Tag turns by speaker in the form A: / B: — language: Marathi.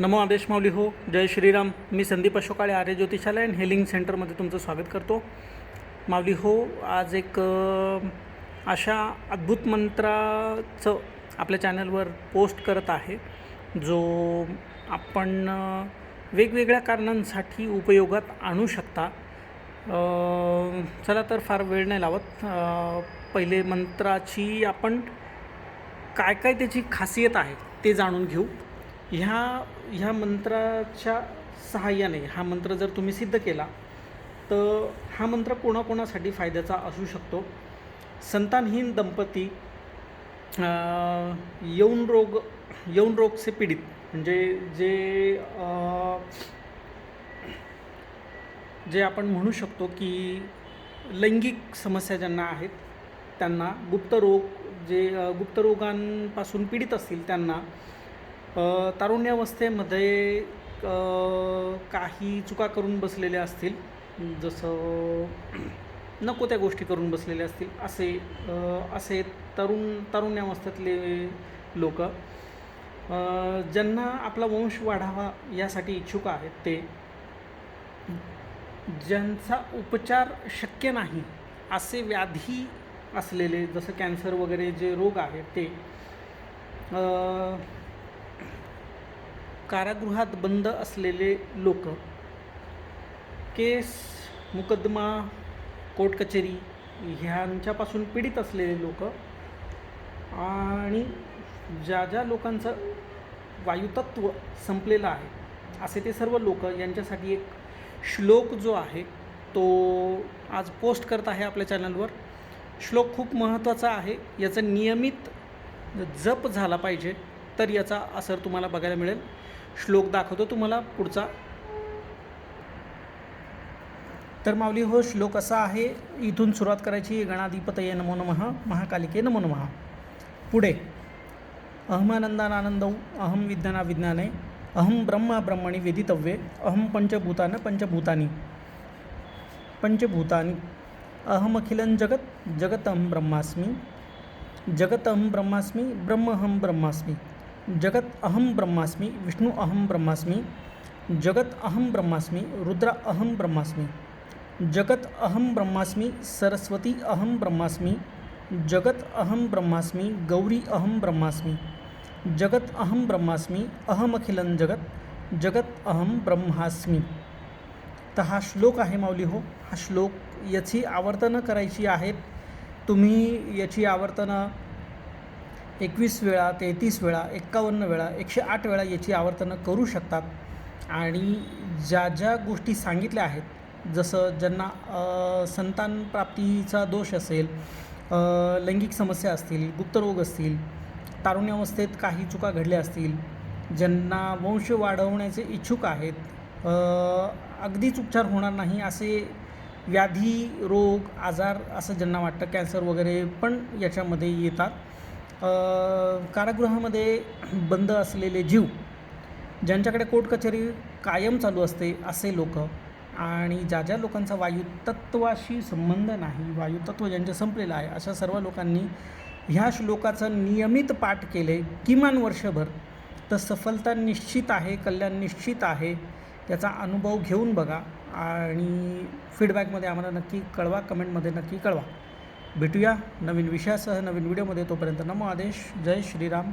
A: नमो आदेश माऊली हो. जय श्रीराम. मी संदीप अशोकाळे आर्य ज्योतिषालय अँड हेलिंग सेंटरमध्ये तुमचं स्वागत करतो. माऊली हो आज एक अशा अद्भुत मंत्राचं आपल्या चॅनलवर पोस्ट करत आहे जो आपण वेगवेगळ्या कारणांसाठी उपयोगात आणू शकता. चला तर फार वेळ नाही लावत. पहिले मंत्राची आपण काय काय त्याची खासियत आहे ते जाणून घेऊ. ह्या ह्या मंत्राच्या सहाय्याने हा मंत्र जर तुम्ही सिद्ध केला तर हा मंत्र कोणाकोणासाठी फायद्याचा असू शकतो? संतानहीन दंपती यौन रोग यौन रोगचे पीडित म्हणजे जे जे आपण म्हणू शकतो की लैंगिक समस्या ज्यांना आहेत त्यांना गुप्तरोग जे गुप्तरोगांपासून पीडित असतील त्यांना तारुण्यावस्थेमध्ये काही चुका करून बसलेले असतील. जसं नको त्या गोष्टी करून बसलेले असतील असे असे तरुण तारुण्यावस्थेतले लोक. ज्यांना आपला वंश वाढावा यासाठी इच्छुक आहेत ते. ज्यांचा उपचार शक्य नाही असे व्याधी असलेले जसं कॅन्सर वगैरे जे रोग आहेत ते. कारागृहात बंद असलेले लोक केस मुकदमा कोर्ट कचेरी ह्यांच्यापासून पीडित असलेले लोक आणि ज्या ज्या लोकांचं वायुतत्व संपलेलं आहे असे ते सर्व लोक यांच्यासाठी एक श्लोक जो आहे तो आज पोस्ट करत आहे आपल्या चॅनलवर. श्लोक खूप महत्त्वाचा आहे याचं नियमित जप झाला पाहिजे. तर याचा असर तुम्हाला बघायला मिळेल. श्लोक दाखवतो तुम्हाला पुढचा. तर माऊली हो श्लोक असा आहे. इथून सुरुवात करायची. गणाधिपतये नमो नमः. महाकालिके नमो नमः. पुढे. अहमानंदानानंदौ अहम विज्ञाना विज्ञाने अहम ब्रह्म ब्रह्मणी वेदितव्ये अहम पंचभूतान पंचभूतानि. पंचभूतानि. अहमखिलं जगत् जगत ब्रह्मास्मि. ब्रह्मास्मी ब्रह्मास्मि ब्रह्महं ब्रह्मास्मि. जगत अहं ब्रह्मास्मि विष्णु अहं ब्रह्मास्मि जगत अहं ब्रह्मास्मि रुद्र अहं ब्रह्मास्मि जगत अहं ब्रह्मास्मि सरस्वती अहं ब्रह्मास्मि जगत अहं ब्रह्मास्मि गौरी अहं ब्रह्मास्मि जगत अहं ब्रह्मास्मि अहमखिलं जगत जगत अहं ब्रह्मास्मि। तर हा श्लोक आहे माऊली हो हा श्लोक याची आवर्तनं करायची आहेत तुम्ही याची आवर्तनं एकवीस वेळा तेहतीस वेळा एक्कावन्न वेळा एकशे आठ वेळा याची आवर्तनं करू शकतात. आणि ज्या ज्या गोष्टी सांगितल्या आहेत जसं ज्यांना संतानप्राप्तीचा दोष असेल लैंगिक समस्या असतील गुप्तरोग असतील तारुण्यावस्थेत काही चुका घडल्या असतील ज्यांना वंश वाढवण्याचे इच्छुक आहेत अगदीच उपचार होणार नाही असे व्याधी रोग आजार असं ज्यांना वाटतं कॅन्सर वगैरे पण याच्यामध्ये येतात. कारागृहामध्ये बंद असलेले जीव ज्यांच्याकडे कोर्ट कचेरी कायम चालू असते असे लोक आणि ज्या ज्या लोकांचा वायुतत्वाशी संबंध नाही वायुतत्व ज्यांचं संपलेलं आहे अशा सर्व लोकांनी ह्या श्लोकाचं नियमित पाठ केले किमान वर्षभर तर सफलता निश्चित आहे कल्याण निश्चित आहे याचा अनुभव घेऊन बघा आणि फीडबॅकमध्ये आम्हाला नक्की कळवा कमेंटमध्ये नक्की कळवा. भेटूया नवीन विषयासह नवीन व्हिडिओमध्ये. तोपर्यंत नमो आदेश. जय श्रीराम.